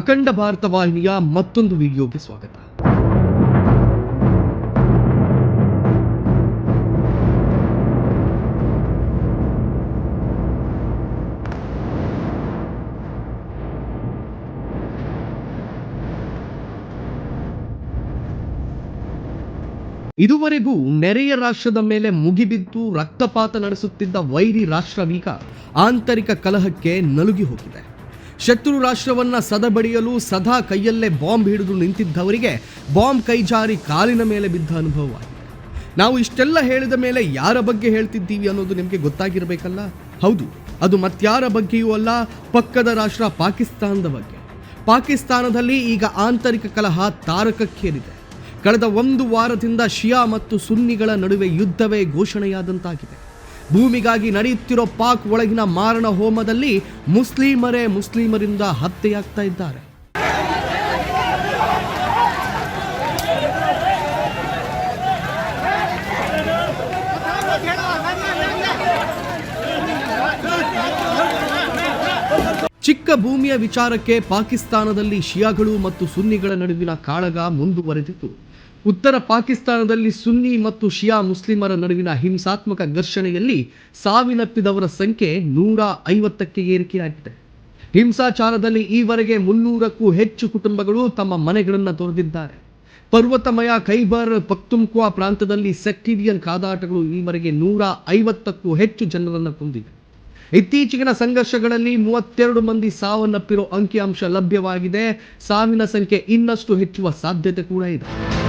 ಅಖಂಡ ಭಾರತ ವಾಹಿನಿಯ ಮತ್ತೊಂದು ವಿಡಿಯೋಗೆ ಸ್ವಾಗತ. ಇದುವರೆಗೂ ನೆರೆಯ ರಾಷ್ಟ್ರದ ಮೇಲೆ ಮುಗಿಬಿದ್ದು ರಕ್ತಪಾತ ನಡೆಸುತ್ತಿದ್ದ ವೈರಿ ರಾಷ್ಟ್ರವೀಗ ಆಂತರಿಕ ಕಲಹಕ್ಕೆ ನಲುಗಿ ಹೋಗಿದೆ. ಶತ್ರು ರಾಷ್ಟ್ರವನ್ನ ಸದಬಡಿಯಲು ಸದಾ ಕೈಯಲ್ಲೇ ಬಾಂಬ್ ಹಿಡಿದು ನಿಂತಿದ್ದವರಿಗೆ ಬಾಂಬ್ ಕೈಜಾರಿ ಕಾಲಿನ ಮೇಲೆ ಬಿದ್ದ ಅನುಭವವಾಗಿದೆ. ನಾವು ಇಷ್ಟೆಲ್ಲ ಹೇಳಿದ ಮೇಲೆ ಯಾರ ಬಗ್ಗೆ ಹೇಳ್ತಿದ್ದೀವಿ ಅನ್ನೋದು ನಿಮಗೆ ಗೊತ್ತಾಗಿರಬೇಕಲ್ಲ? ಹೌದು, ಅದು ಮತ್ಯಾರ ಬಗ್ಗೆಯೂ ಅಲ್ಲ, ಪಕ್ಕದ ರಾಷ್ಟ್ರ ಪಾಕಿಸ್ತಾನದ ಬಗ್ಗೆ. ಪಾಕಿಸ್ತಾನದಲ್ಲಿ ಈಗ ಆಂತರಿಕ ಕಲಹ ತಾರಕಕ್ಕೇರಿದೆ. ಕಳೆದ ಒಂದು ವಾರದಿಂದ ಶಿಯಾ ಮತ್ತು ಸುನ್ನಿಗಳ ನಡುವೆ ಯುದ್ಧವೇ ಘೋಷಣೆಯಾದಂತಾಗಿದೆ. ಭೂಮಿಗಾಗಿ ನಡೆಯುತ್ತಿರೋ ಪಾಕ್ ಒಳಗಿನ ಮಾರಣ ಹೋಮದಲ್ಲಿ ಮುಸ್ಲಿಮರೇ ಮುಸ್ಲಿಮರಿಂದ ಹತ್ಯೆಯಾಗ್ತಾ ಇದ್ದಾರೆ. ಚಿಕ್ಕ ಭೂಮಿಯ ವಿಚಾರಕ್ಕೆ ಪಾಕಿಸ್ತಾನದಲ್ಲಿ ಶಿಯಾಗಳು ಮತ್ತು ಸುನ್ನಿಗಳ ನಡುವಿನ ಕಾಳಗ ಮುಂದುವರೆದಿತ್ತು. ಉತ್ತರ ಪಾಕಿಸ್ತಾನದಲ್ಲಿ ಸುನ್ನಿ ಮತ್ತು ಶಿಯಾ ಮುಸ್ಲಿಮರ ನಡುವಿನ ಹಿಂಸಾತ್ಮಕ ಘರ್ಷಣೆಯಲ್ಲಿ ಸಾವಿನಪ್ಪಿದವರ ಸಂಖ್ಯೆ ನೂರ ಐವತ್ತಕ್ಕೆ ಏರಿಕೆಯಾಗಿದೆ. ಹಿಂಸಾಚಾರದಲ್ಲಿ ಈವರೆಗೆ ಮುನ್ನೂರಕ್ಕೂ ಹೆಚ್ಚು ಕುಟುಂಬಗಳು ತಮ್ಮ ಮನೆಗಳನ್ನು ತೊರೆದಿದ್ದಾರೆ. ಪರ್ವತಮಯ ಖೈಬರ್ ಪಕ್ತುಂಕ್ವಾ ಪ್ರಾಂತದಲ್ಲಿ ಸೆಕ್ಟೀರಿಯನ್ ಕಾದಾಟಗಳು ಈವರೆಗೆ ನೂರ ಐವತ್ತಕ್ಕೂ ಹೆಚ್ಚು ಜನರನ್ನು ಕೊಂದಿವೆ. ಇತ್ತೀಚೆಗಿನ ಸಂಘರ್ಷಗಳಲ್ಲಿ ಮೂವತ್ತೆರಡು ಮಂದಿ ಸಾವನ್ನಪ್ಪಿರೋ ಅಂಕಿಅಂಶ ಲಭ್ಯವಾಗಿದೆ. ಸಾವಿನ ಸಂಖ್ಯೆ ಇನ್ನಷ್ಟು ಹೆಚ್ಚುವ ಸಾಧ್ಯತೆ ಕೂಡ ಇದೆ.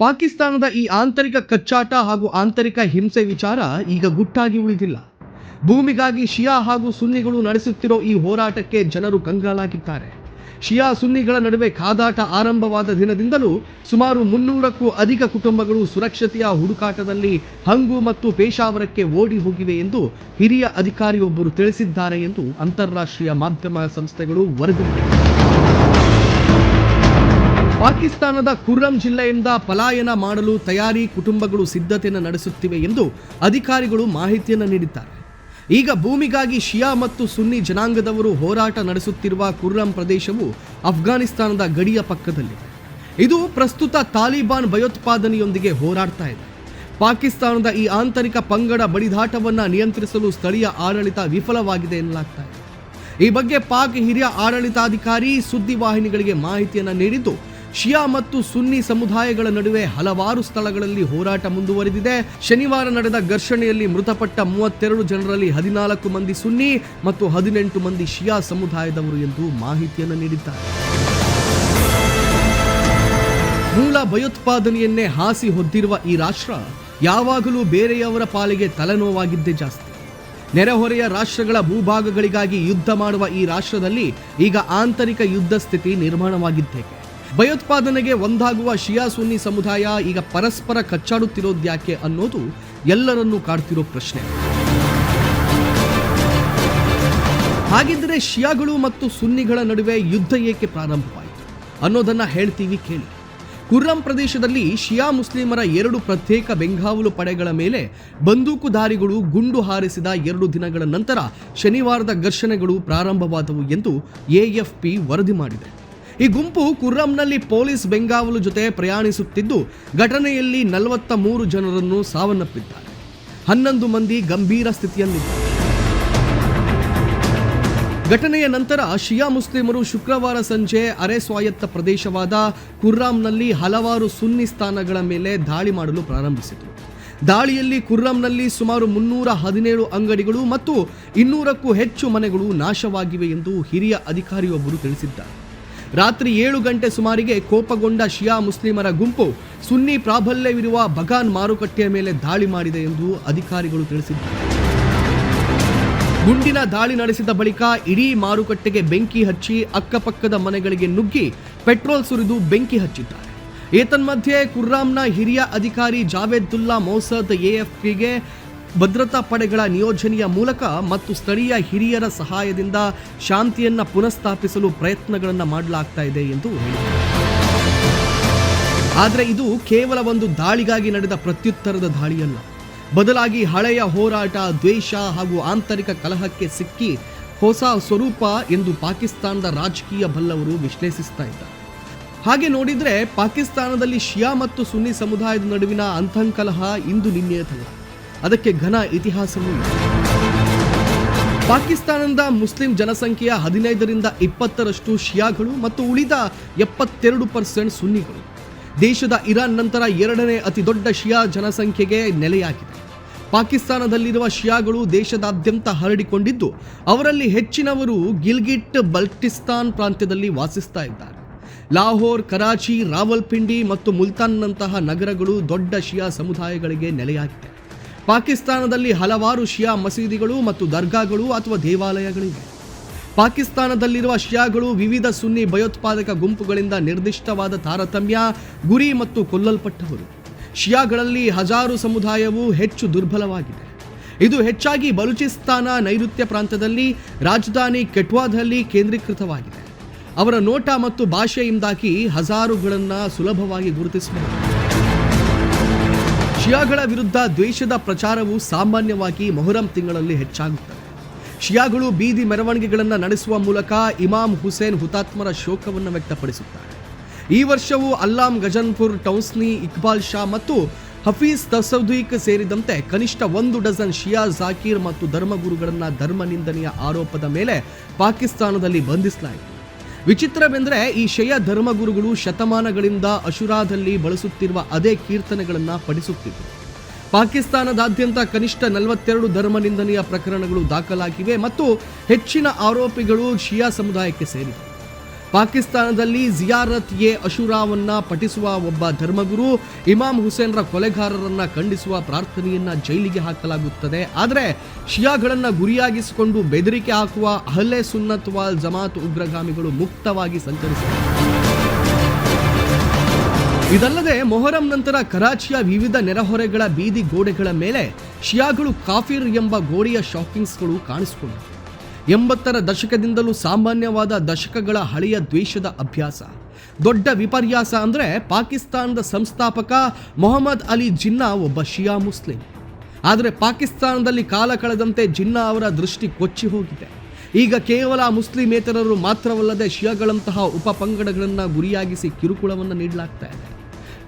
ಪಾಕಿಸ್ತಾನದ ಈ ಆಂತರಿಕ ಕಚ್ಚಾಟ ಹಾಗೂ ಆಂತರಿಕ ಹಿಂಸೆ ವಿಚಾರ ಈಗ ಗುಟ್ಟಾಗಿ ಉಳಿದಿಲ್ಲ. ಭೂಮಿಗಾಗಿ ಶಿಯಾ ಹಾಗೂ ಸುನ್ನಿಗಳು ನಡೆಸುತ್ತಿರೋ ಈ ಹೋರಾಟಕ್ಕೆ ಜನರು ಕಂಗಾಲಾಗಿದ್ದಾರೆ. ಶಿಯಾ ಸುನ್ನಿಗಳ ನಡುವೆ ಕಾದಾಟ ಆರಂಭವಾದ ದಿನದಿಂದಲೂ ಸುಮಾರು ಮುನ್ನೂರಕ್ಕೂ ಅಧಿಕ ಕುಟುಂಬಗಳು ಸುರಕ್ಷತೆಯ ಹುಡುಕಾಟದಲ್ಲಿ ಹಂಗು ಮತ್ತು ಪೇಶಾವರಕ್ಕೆ ಓಡಿ ಹೋಗಿವೆ ಎಂದು ಹಿರಿಯ ಅಧಿಕಾರಿಯೊಬ್ಬರು ತಿಳಿಸಿದ್ದಾರೆ ಎಂದು ಅಂತಾರಾಷ್ಟ್ರೀಯ ಮಾಧ್ಯಮ ಸಂಸ್ಥೆಗಳು ವರದಿ ಮಾಡಿವೆ. ಪಾಕಿಸ್ತಾನದ ಕುರ್ರಂ ಜಿಲ್ಲೆಯಿಂದ ಪಲಾಯನ ಮಾಡಲು ತಯಾರಿ ಕುಟುಂಬಗಳು ಸಿದ್ಧತೆಯನ್ನು ನಡೆಸುತ್ತಿವೆ ಎಂದು ಅಧಿಕಾರಿಗಳು ಮಾಹಿತಿಯನ್ನು ನೀಡಿದ್ದಾರೆ. ಈಗ ಭೂಮಿಗಾಗಿ ಶಿಯಾ ಮತ್ತು ಸುನ್ನಿ ಜನಾಂಗದವರು ಹೋರಾಟ ನಡೆಸುತ್ತಿರುವ ಕುರ್ರಂ ಪ್ರದೇಶವು ಅಫ್ಘಾನಿಸ್ತಾನದ ಗಡಿಯ ಪಕ್ಕದಲ್ಲಿದೆ. ಇದು ಪ್ರಸ್ತುತ ತಾಲಿಬಾನ್ ಭಯೋತ್ಪಾದನೆಯೊಂದಿಗೆ ಹೋರಾಡ್ತಾ ಇದೆ. ಪಾಕಿಸ್ತಾನದ ಈ ಆಂತರಿಕ ಪಂಗಡ ಬಡಿದಾಟವನ್ನು ನಿಯಂತ್ರಿಸಲು ಸ್ಥಳೀಯ ಆಡಳಿತ ವಿಫಲವಾಗಿದೆ ಎನ್ನಲಾಗ್ತಾ ಇದೆ. ಈ ಬಗ್ಗೆ ಪಾಕ್ ಹಿರಿಯ ಆಡಳಿತಾಧಿಕಾರಿ ಸುದ್ದಿವಾಹಿನಿಗಳಿಗೆ ಮಾಹಿತಿಯನ್ನು ನೀಡಿದ್ದು ಶಿಯಾ ಮತ್ತು ಸುನ್ನಿ ಸಮುದಾಯಗಳ ನಡುವೆ ಹಲವಾರು ಸ್ಥಳಗಳಲ್ಲಿ ಹೋರಾಟ ಮುಂದುವರೆದಿದೆ. ಶನಿವಾರ ನಡೆದ ಘರ್ಷಣೆಯಲ್ಲಿ ಮೃತಪಟ್ಟ ಮೂವತ್ತೆರಡು ಜನರಲ್ಲಿ ಹದಿನಾಲ್ಕು ಮಂದಿ ಸುನ್ನಿ ಮತ್ತು ಹದಿನೆಂಟು ಮಂದಿ ಶಿಯಾ ಸಮುದಾಯದವರು ಎಂದು ಮಾಹಿತಿಯನ್ನು ನೀಡಿದ್ದಾರೆ. ಮೂಲ ಭಯೋತ್ಪಾದನೆಯನ್ನೇ ಹಾಸಿ ಹೊದ್ದಿರುವ ಈ ರಾಷ್ಟ್ರ ಯಾವಾಗಲೂ ಬೇರೆಯವರ ಪಾಲಿಗೆ ತಲೆನೋವಾಗಿದ್ದೇ ಜಾಸ್ತಿ. ನೆರೆಹೊರೆಯ ರಾಷ್ಟ್ರಗಳ ಭೂಭಾಗಗಳಿಗಾಗಿ ಯುದ್ಧ ಮಾಡುವ ಈ ರಾಷ್ಟ್ರದಲ್ಲಿ ಈಗ ಆಂತರಿಕ ಯುದ್ಧ ಸ್ಥಿತಿ ನಿರ್ಮಾಣವಾಗಿದ್ದೇಕೆ? ಭಯೋತ್ಪಾದನೆಗೆ ಒಂದಾಗುವ ಶಿಯಾ ಸುನ್ನಿ ಸಮುದಾಯ ಈಗ ಪರಸ್ಪರ ಕಚ್ಚಾಡುತ್ತಿರೋದ್ಯಾಕೆ ಅನ್ನೋದು ಎಲ್ಲರನ್ನೂ ಕಾಡ್ತಿರೋ ಪ್ರಶ್ನೆ. ಹಾಗಿದ್ರೆ ಶಿಯಾಗಳು ಮತ್ತು ಸುನ್ನಿಗಳ ನಡುವೆ ಯುದ್ಧ ಏಕೆ ಪ್ರಾರಂಭವಾಯಿತು? ಅನ್ನೋದನ್ನ ಹೇಳ್ತೀವಿ ಕೇಳಿ. ಕುರ್ರಂ ಪ್ರದೇಶದಲ್ಲಿ ಶಿಯಾ ಮುಸ್ಲಿಮರ ಎರಡು ಪ್ರತ್ಯೇಕ ಬೆಂಗಾವಲು ಪಡೆಗಳ ಮೇಲೆ ಬಂದೂಕುಧಾರಿಗಳು ಗುಂಡು ಹಾರಿಸಿದ ಎರಡು ದಿನಗಳ ನಂತರ ಶನಿವಾರದ ಘರ್ಷಣೆಗಳು ಪ್ರಾರಂಭವಾದವು ಎಂದು ಎಎಫ್ಪಿ ವರದಿ ಮಾಡಿದೆ. ಈ ಗುಂಪು ಕುರ್ರಂನಲ್ಲಿ ಪೊಲೀಸ್ ಬೆಂಗಾವಲು ಜೊತೆ ಪ್ರಯಾಣಿಸುತ್ತಿದ್ದು, ಘಟನೆಯಲ್ಲಿ ನಲವತ್ತ ಮೂರು ಜನರನ್ನು ಸಾವನ್ನಪ್ಪಿದ್ದಾರೆ. ಹನ್ನೊಂದು ಮಂದಿ ಗಂಭೀರ ಸ್ಥಿತಿಯಲ್ಲಿದ್ದಾರೆ. ಘಟನೆಯ ನಂತರ ಶಿಯಾ ಮುಸ್ಲಿಮರು ಶುಕ್ರವಾರ ಸಂಜೆ ಅರೆ ಸ್ವಾಯತ್ತ ಪ್ರದೇಶವಾದ ಕುರ್ರಾಂನಲ್ಲಿ ಹಲವಾರು ಸುನ್ನಿ ಸ್ಥಾನಗಳ ಮೇಲೆ ದಾಳಿ ಮಾಡಲು ಪ್ರಾರಂಭಿಸಿತು. ದಾಳಿಯಲ್ಲಿ ಕುರ್ರಂನಲ್ಲಿ ಸುಮಾರು ಮುನ್ನೂರ ಹದಿನೇಳು ಅಂಗಡಿಗಳು ಮತ್ತು ಇನ್ನೂರಕ್ಕೂ ಹೆಚ್ಚು ಮನೆಗಳು ನಾಶವಾಗಿವೆ ಎಂದು ಹಿರಿಯ ಅಧಿಕಾರಿಯೊಬ್ಬರು ತಿಳಿಸಿದ್ದಾರೆ. ರಾತ್ರಿ ಏಳು ಗಂಟೆ ಸುಮಾರಿಗೆ ಕೋಪಗೊಂಡ ಶಿಯಾ ಮುಸ್ಲಿಮರ ಗುಂಪು ಸುನ್ನಿ ಪ್ರಾಬಲ್ಯವಿರುವ ಬಗಾನ್ ಮಾರುಕಟ್ಟೆಯ ಮೇಲೆ ದಾಳಿ ಮಾಡಿದೆ ಎಂದು ಅಧಿಕಾರಿಗಳು ತಿಳಿಸಿದ್ದಾರೆ. ಗುಂಡಿನ ದಾಳಿ ನಡೆಸಿದ ಬಳಿಕ ಇಡೀ ಮಾರುಕಟ್ಟೆಗೆ ಬೆಂಕಿ ಹಚ್ಚಿ ಅಕ್ಕಪಕ್ಕದ ಮನೆಗಳಿಗೆ ನುಗ್ಗಿ ಪೆಟ್ರೋಲ್ ಸುರಿದು ಬೆಂಕಿ ಹಚ್ಚಿದ್ದಾರೆ. ಏತನ್ಮಧ್ಯೆ ಕುರ್ರಾಮ್ನ ಹಿರಿಯ ಅಧಿಕಾರಿ ಜಾವೇದುಲ್ಲಾ ಮೌಸದ್ ಎಎಫ್ಪಿಗೆ ಭದ್ರತಾ ಪಡೆಗಳ ನಿಯೋಜನೆಯ ಮೂಲಕ ಮತ್ತು ಸ್ಥಳೀಯ ಹಿರಿಯರ ಸಹಾಯದಿಂದ ಶಾಂತಿಯನ್ನು ಪುನಃಸ್ಥಾಪಿಸಲು ಪ್ರಯತ್ನಗಳನ್ನು ಮಾಡಲಾಗ್ತಾ ಇದೆ ಎಂದು ಹೇಳಿದರು ಆದರೆ ಇದು ಕೇವಲ ಒಂದು ದಾಳಿಗಾಗಿ ನಡೆದ ಪ್ರತ್ಯುತ್ತರದ ದಾಳಿಯಲ್ಲ. ಬದಲಾಗಿ ಹಳೆಯ ಹೋರಾಟ, ದ್ವೇಷ ಹಾಗೂ ಆಂತರಿಕ ಕಲಹಕ್ಕೆ ಸಿಕ್ಕಿ ಹೊಸ ಸ್ವರೂಪ ಎಂದು ಪಾಕಿಸ್ತಾನದ ರಾಜಕೀಯ ಬಲ್ಲವರು ವಿಶ್ಲೇಷಿಸ್ತಾ ಇದ್ದಾರೆ. ಹಾಗೆ ನೋಡಿದರೆ ಪಾಕಿಸ್ತಾನದಲ್ಲಿ ಶಿಯಾ ಮತ್ತು ಸುನ್ನಿ ಸಮುದಾಯದ ನಡುವಿನ ಅಂತಃಕಲಹ ಇಂದು ನಿನ್ನೆಯದಲ್ಲ ಅದಕ್ಕೆ ಘನ ಇತಿಹಾಸವೂ ಪಾಕಿಸ್ತಾನದ ಮುಸ್ಲಿಂ ಜನಸಂಖ್ಯೆಯ ಹದಿನೈದರಿಂದ ಇಪ್ಪತ್ತರಷ್ಟು ಶಿಯಾಗಳು ಮತ್ತು ಉಳಿದ ಎಪ್ಪತ್ತೆರಡು ಪರ್ಸೆಂಟ್ ಸುನ್ನಿಗಳು. ದೇಶದ ಇರಾನ್ ನಂತರ ಎರಡನೇ ಅತಿ ದೊಡ್ಡ ಶಿಯಾ ಜನಸಂಖ್ಯೆಗೆ ನೆಲೆಯಾಗಿದೆ. ಪಾಕಿಸ್ತಾನದಲ್ಲಿರುವ ಶಿಯಾಗಳು ದೇಶದಾದ್ಯಂತ ಹರಡಿಕೊಂಡಿದ್ದು, ಅವರಲ್ಲಿ ಹೆಚ್ಚಿನವರು ಗಿಲ್ಗಿಟ್, ಬಲ್ಟಿಸ್ತಾನ್ ಪ್ರಾಂತ್ಯದಲ್ಲಿ ವಾಸಿಸ್ತಾ ಇದ್ದಾರೆ. ಲಾಹೋರ್, ಕರಾಚಿ, ರಾವಲ್ಪಿಂಡಿ ಮತ್ತು ಮುಲ್ತಾನ್ನಂತಹ ನಗರಗಳು ದೊಡ್ಡ ಶಿಯಾ ಸಮುದಾಯಗಳಿಗೆ ನೆಲೆಯಾಗಿದೆ. ಪಾಕಿಸ್ತಾನದಲ್ಲಿ ಹಲವಾರು ಶಿಯಾ ಮಸೀದಿಗಳು ಮತ್ತು ದರ್ಗಾಗಳು ಅಥವಾ ದೇವಾಲಯಗಳಿವೆ. ಪಾಕಿಸ್ತಾನದಲ್ಲಿರುವ ಶಿಯಾಗಳು ವಿವಿಧ ಸುನ್ನಿ ಭಯೋತ್ಪಾದಕ ಗುಂಪುಗಳಿಂದ ನಿರ್ದಿಷ್ಟವಾದ ತಾರತಮ್ಯ, ಗುರಿ ಮತ್ತು ಕೊಲ್ಲಲ್ಪಟ್ಟವರು. ಶಿಯಾಗಳಲ್ಲಿ ಹಜಾರು ಸಮುದಾಯವು ಹೆಚ್ಚು ದುರ್ಬಲವಾಗಿದೆ. ಇದು ಹೆಚ್ಚಾಗಿ ಬಲೂಚಿಸ್ತಾನ ನೈಋತ್ಯ ಪ್ರಾಂತ್ಯದಲ್ಲಿ, ರಾಜಧಾನಿ ಕೆಟ್ವಾದಲ್ಲಿ ಕೇಂದ್ರೀಕೃತವಾಗಿದೆ. ಅವರ ನೋಟ ಮತ್ತು ಭಾಷೆಯಿಂದಾಗಿ ಹಜಾರುಗಳನ್ನು ಸುಲಭವಾಗಿ ಗುರುತಿಸಬಹುದು. ಶಿಯಾಗಳ ವಿರುದ್ಧ ದ್ವೇಷದ ಪ್ರಚಾರವು ಸಾಮಾನ್ಯವಾಗಿ ಮೊಹರಂ ತಿಂಗಳಲ್ಲಿ ಹೆಚ್ಚಾಗುತ್ತದೆ. ಶಿಯಾಗಳು ಬೀದಿ ಮೆರವಣಿಗೆಗಳನ್ನು ನಡೆಸುವ ಮೂಲಕ ಇಮಾಮ್ ಹುಸೇನ್ ಹುತಾತ್ಮರ ಶೋಕವನ್ನು ವ್ಯಕ್ತಪಡಿಸುತ್ತಾರೆ. ಈ ವರ್ಷವೂ ಅಲ್ಲಾಂ ಗಜನ್ಪುರ್, ಟೌಸ್ನಿ, ಇಕ್ಬಾಲ್ ಶಾ ಮತ್ತು ಹಫೀಜ್ ತಸೌದೀಕ್ ಸೇರಿದಂತೆ ಕನಿಷ್ಠ ಒಂದು ಡಜನ್ ಶಿಯಾ ಜಾಕೀರ್ ಮತ್ತು ಧರ್ಮಗುರುಗಳನ್ನು ಧರ್ಮ ನಿಂದನೆಯ ಆರೋಪದ ಮೇಲೆ ಪಾಕಿಸ್ತಾನದಲ್ಲಿ ಬಂಧಿಸಲಾಯಿತು. ವಿಚಿತ್ರವೆಂದರೆ ಈ ಶಯ ಧರ್ಮಗುರುಗಳು ಶತಮಾನಗಳಿಂದ ಅಶುರಾದಲ್ಲಿ ಬಳಸುತ್ತಿರುವ ಅದೇ ಕೀರ್ತನೆಗಳನ್ನು ಪಡಿಸುತ್ತಿದ್ದರು ಪಾಕಿಸ್ತಾನದಾದ್ಯಂತ ಕನಿಷ್ಠ ನಲವತ್ತೆರಡು ಧರ್ಮ ನಿಂದನೆಯ ಪ್ರಕರಣಗಳು ದಾಖಲಾಗಿವೆ ಮತ್ತು ಹೆಚ್ಚಿನ ಆರೋಪಿಗಳು ಶಿಯಾ ಸಮುದಾಯಕ್ಕೆ ಸೇರಿವೆ. ಪಾಕಿಸ್ತಾನದಲ್ಲಿ ಜಿಯಾರತ್ ಎ ಅಶುರಾವನ್ನ ಪಠಿಸುವ ಒಬ್ಬ ಧರ್ಮಗುರು ಇಮಾಮ್ ಹುಸೇನ್ರ ಕೊಲೆಗಾರರನ್ನ ಖಂಡಿಸುವ ಪ್ರಾರ್ಥನೆಯನ್ನ ಜೈಲಿಗೆ ಹಾಕಲಾಗುತ್ತದೆ. ಆದರೆ ಶಿಯಾಗಳನ್ನ ಗುರಿಯಾಗಿಸಿಕೊಂಡು ಬೆದರಿಕೆ ಹಾಕುವ ಅಹಲೆ ಸುನ್ನತ್ ವಾಲ್ ಜಮಾತ್ ಉಗ್ರಗಾಮಿಗಳು ಮುಕ್ತವಾಗಿ ಸಂಚರಿಸಿದರು ಇದಲ್ಲದೆ ಮೊಹರಂ ನಂತರ ಕರಾಚಿಯ ವಿವಿಧ ನೆರೆಹೊರೆಗಳ ಬೀದಿ ಗೋಡೆಗಳ ಮೇಲೆ ಶಿಯಾಗಳು ಕಾಫಿರ್ ಎಂಬ ಗೋಡೆಯ ಶಾಕಿಂಗ್ಸ್ಗಳು ಕಾಣಿಸಿಕೊಂಡವು. ಎಂಬತ್ತರ ದಶಕದಿಂದಲೂ ಸಾಮಾನ್ಯವಾದ ದಶಕಗಳ ಹಳೆಯ ದ್ವೇಷದ ಅಭ್ಯಾಸ. ದೊಡ್ಡ ವಿಪರ್ಯಾಸ ಅಂದರೆ ಪಾಕಿಸ್ತಾನದ ಸಂಸ್ಥಾಪಕ ಮೊಹಮ್ಮದ್ ಅಲಿ ಜಿನ್ನಾ ಒಬ್ಬ ಶಿಯಾ ಮುಸ್ಲಿಂ. ಆದರೆ ಪಾಕಿಸ್ತಾನದಲ್ಲಿ ಕಾಲ ಕಳೆದಂತೆ ಜಿನ್ನಾ ಅವರ ದೃಷ್ಟಿ ಕೊಚ್ಚಿ ಹೋಗಿದೆ. ಈಗ ಕೇವಲ ಮುಸ್ಲಿಮೇತರರು ಮಾತ್ರವಲ್ಲದೆ ಶಿಯಾಗಳಂತಹ ಉಪಪಂಗಡಗಳನ್ನು ಗುರಿಯಾಗಿಸಿ ಕಿರುಕುಳವನ್ನು ನೀಡಲಾಗ್ತಾ ಇದೆ.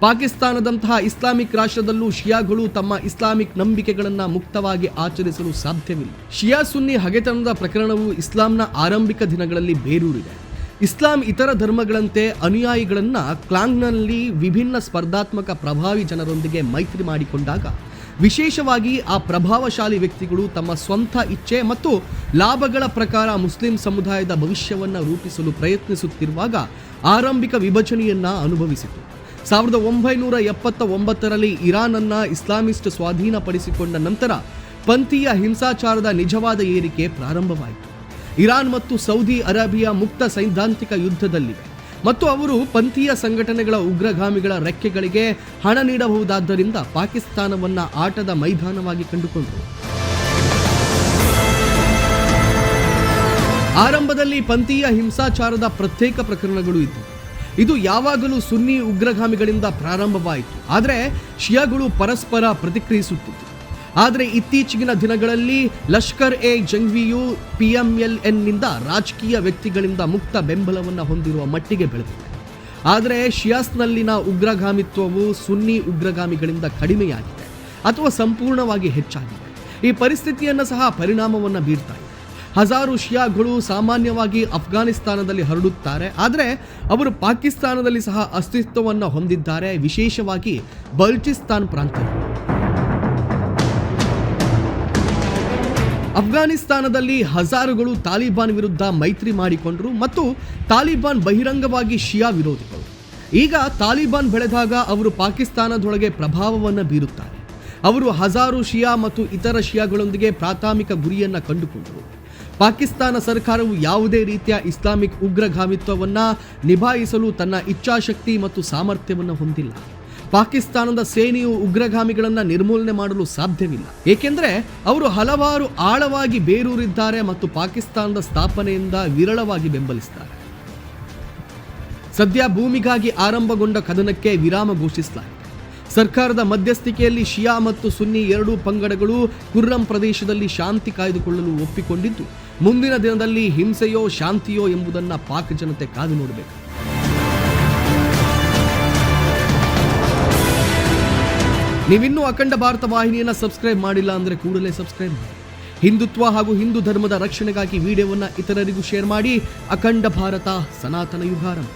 ಪಾಕಿಸ್ತಾನದಂತಹ ಇಸ್ಲಾಮಿಕ್ ರಾಷ್ಟ್ರದಲ್ಲೂ ಶಿಯಾಗಳು ತಮ್ಮ ಇಸ್ಲಾಮಿಕ್ ನಂಬಿಕೆಗಳನ್ನು ಮುಕ್ತವಾಗಿ ಆಚರಿಸಲು ಸಾಧ್ಯವಿಲ್ಲ. ಶಿಯಾ ಸುನ್ನಿ ಹಗೆತನದ ಪ್ರಕರಣವು ಇಸ್ಲಾಂನ ಆರಂಭಿಕ ದಿನಗಳಲ್ಲಿ ಬೇರೂರಿದೆ. ಇಸ್ಲಾಂ ಇತರ ಧರ್ಮಗಳಂತೆ ಅನುಯಾಯಿಗಳನ್ನು ಕ್ಲಾಂಗ್ನಲ್ಲಿ ವಿಭಿನ್ನ ಸ್ಪರ್ಧಾತ್ಮಕ ಪ್ರಭಾವಿ ಜನರೊಂದಿಗೆ ಮೈತ್ರಿ ಮಾಡಿಕೊಂಡಾಗ, ವಿಶೇಷವಾಗಿ ಆ ಪ್ರಭಾವಶಾಲಿ ವ್ಯಕ್ತಿಗಳು ತಮ್ಮ ಸ್ವಂತ ಇಚ್ಛೆ ಮತ್ತು ಲಾಭಗಳ ಪ್ರಕಾರ ಮುಸ್ಲಿಂ ಸಮುದಾಯದ ಭವಿಷ್ಯವನ್ನು ರೂಪಿಸಲು ಪ್ರಯತ್ನಿಸುತ್ತಿರುವಾಗ ಆರಂಭಿಕ ವಿಭಜನೆಯನ್ನು ಅನುಭವಿಸಿತು. ಸಾವಿರದ ಒಂಬೈನೂರ ಎಪ್ಪತ್ತ ಒಂಬತ್ತರಲ್ಲಿ ಇರಾನನ್ನ ಇಸ್ಲಾಮಿಸ್ಟ್ ಸ್ವಾಧೀನಪಡಿಸಿಕೊಂಡ ನಂತರ ಪಂಥೀಯ ಹಿಂಸಾಚಾರದ ನಿಜವಾದ ಏರಿಕೆ ಪ್ರಾರಂಭವಾಯಿತು. ಇರಾನ್ ಮತ್ತು ಸೌದಿ ಅರೇಬಿಯಾ ಮುಕ್ತ ಸೈದ್ಧಾಂತಿಕ ಯುದ್ಧದಲ್ಲಿವೆ ಮತ್ತು ಅವರು ಪಂಥೀಯ ಸಂಘಟನೆಗಳ ಉಗ್ರಗಾಮಿಗಳ ರೆಕ್ಕೆಗಳಿಗೆ ಹಣ ನೀಡಬಹುದಾದ್ದರಿಂದ ಪಾಕಿಸ್ತಾನವನ್ನು ಆಟದ ಮೈದಾನವಾಗಿ ಕಂಡುಕೊಂಡರು. ಆರಂಭದಲ್ಲಿ ಪಂಥೀಯ ಹಿಂಸಾಚಾರದ ಪ್ರತ್ಯೇಕ ಪ್ರಕರಣಗಳು ಇದ್ದವು ಇದು ಯಾವಾಗಲೂ ಸುನ್ನಿ ಉಗ್ರಗಾಮಿಗಳಿಂದ ಪ್ರಾರಂಭವಾಯಿತು. ಆದರೆ ಶಿಯಾಗಳು ಪರಸ್ಪರ ಪ್ರತಿಕ್ರಿಯಿಸುತ್ತಿತ್ತು. ಆದರೆ ಇತ್ತೀಚೆಗಿನ ದಿನಗಳಲ್ಲಿ ಲಷ್ಕರ್ ಎ ಜಂಗ್ವಿಯು ನಿಂದ ರಾಜಕೀಯ ವ್ಯಕ್ತಿಗಳಿಂದ ಮುಕ್ತ ಬೆಂಬಲವನ್ನು ಹೊಂದಿರುವ ಮಟ್ಟಿಗೆ ಬೆಳೆದಿದೆ. ಆದರೆ ಶಿಯಾಸ್ನಲ್ಲಿನ ಉಗ್ರಗಾಮಿತ್ವವು ಸುನ್ನಿ ಉಗ್ರಗಾಮಿಗಳಿಂದ ಕಡಿಮೆಯಾಗಿದೆ ಅಥವಾ ಸಂಪೂರ್ಣವಾಗಿ ಹೆಚ್ಚಾಗಿದೆ. ಈ ಪರಿಸ್ಥಿತಿಯನ್ನು ಸಹ ಪರಿಣಾಮವನ್ನು ಬೀರ್ತಾ ಹಜಾರು ಶಿಯಾಗಳು ಸಾಮಾನ್ಯವಾಗಿ ಅಫ್ಘಾನಿಸ್ತಾನದಲ್ಲಿ ಹರಡುತ್ತಾರೆ. ಆದರೆ ಅವರು ಪಾಕಿಸ್ತಾನದಲ್ಲಿ ಸಹ ಅಸ್ತಿತ್ವವನ್ನು ಹೊಂದಿದ್ದಾರೆ. ವಿಶೇಷವಾಗಿ ಬಲ್ಚಿಸ್ತಾನ್ ಪ್ರಾಂತ್ಯದಲ್ಲಿ ಅಫ್ಘಾನಿಸ್ತಾನದಲ್ಲಿ ಹಜಾರುಗಳು ತಾಲಿಬಾನ್ ವಿರುದ್ಧ ಮೈತ್ರಿ ಮಾಡಿಕೊಂಡರು ಮತ್ತು ತಾಲಿಬಾನ್ ಬಹಿರಂಗವಾಗಿ ಶಿಯಾ ವಿರೋಧಿಗಳು. ಈಗ ತಾಲಿಬಾನ್ ಬೆಳೆದಾಗ ಅವರು ಪಾಕಿಸ್ತಾನದೊಳಗೆ ಪ್ರಭಾವವನ್ನು ಬೀರುತ್ತಾರೆ. ಅವರು ಹಜಾರು ಶಿಯಾ ಮತ್ತು ಇತರ ಶಿಯಾಗಳೊಂದಿಗೆ ಪ್ರಾಥಮಿಕ ಗುರಿಯನ್ನು ಕಂಡುಕೊಂಡರು. ಪಾಕಿಸ್ತಾನ ಸರ್ಕಾರವು ಯಾವುದೇ ರೀತಿಯ ಇಸ್ಲಾಮಿಕ್ ಉಗ್ರಗಾಮಿತ್ವವನ್ನು ನಿಭಾಯಿಸಲು ತನ್ನ ಇಚ್ಛಾಶಕ್ತಿ ಮತ್ತು ಸಾಮರ್ಥ್ಯವನ್ನು ಹೊಂದಿಲ್ಲ. ಪಾಕಿಸ್ತಾನದ ಸೇನೆಯು ಉಗ್ರಗಾಮಿಗಳನ್ನು ನಿರ್ಮೂಲನೆ ಮಾಡಲು ಸಾಧ್ಯವಿಲ್ಲ. ಏಕೆಂದರೆ ಅವರು ಹಲವಾರು ಆಳವಾಗಿ ಬೇರೂರಿದ್ದಾರೆ ಮತ್ತು ಪಾಕಿಸ್ತಾನದ ಸ್ಥಾಪನೆಯಿಂದ ವಿರಳವಾಗಿ ಬೆಂಬಲಿಸುತ್ತಾರೆ ಸದ್ಯ ಭೂಮಿಗಾಗಿ ಆರಂಭಗೊಂಡ ಕದನಕ್ಕೆ ವಿರಾಮ ಘೋಷಿಸಲಾಗಿದೆ ಸರ್ಕಾರದ ಮಧ್ಯಸ್ಥಿಕೆಯಲ್ಲಿ ಶಿಯಾ ಮತ್ತು ಸುನ್ನಿ ಎರಡೂ ಪಂಗಡಗಳು ಕುರ್ರಂ ಪ್ರದೇಶದಲ್ಲಿ ಶಾಂತಿ ಕಾಯ್ದುಕೊಳ್ಳಲು ಒಪ್ಪಿಕೊಂಡಿದ್ದು ಮುಂದಿನ ದಿನದಲ್ಲಿ ಹಿಂಸೆಯೋ ಶಾಂತಿಯೋ ಎಂಬುದನ್ನು ಪಾಕ್ ಜನತೆ ಕಾದು ನೋಡಬೇಕು. ನೀವಿನ್ನೂ ಅಖಂಡ ಭಾರತ ವಾಹಿನಿಯನ್ನು ಸಬ್ಸ್ಕ್ರೈಬ್ ಮಾಡಿಲ್ಲ ಅಂದರೆ ಕೂಡಲೇ ಸಬ್ಸ್ಕ್ರೈಬ್ ಮಾಡಿ. ಹಿಂದುತ್ವ ಹಾಗೂ ಹಿಂದೂ ಧರ್ಮದ ರಕ್ಷಣೆಗಾಗಿ ವಿಡಿಯೋವನ್ನು ಇತರರಿಗೂ ಶೇರ್ ಮಾಡಿ ಅಖಂಡ ಭಾರತ ಸನಾತನ ಯುಗಾರಂಭ.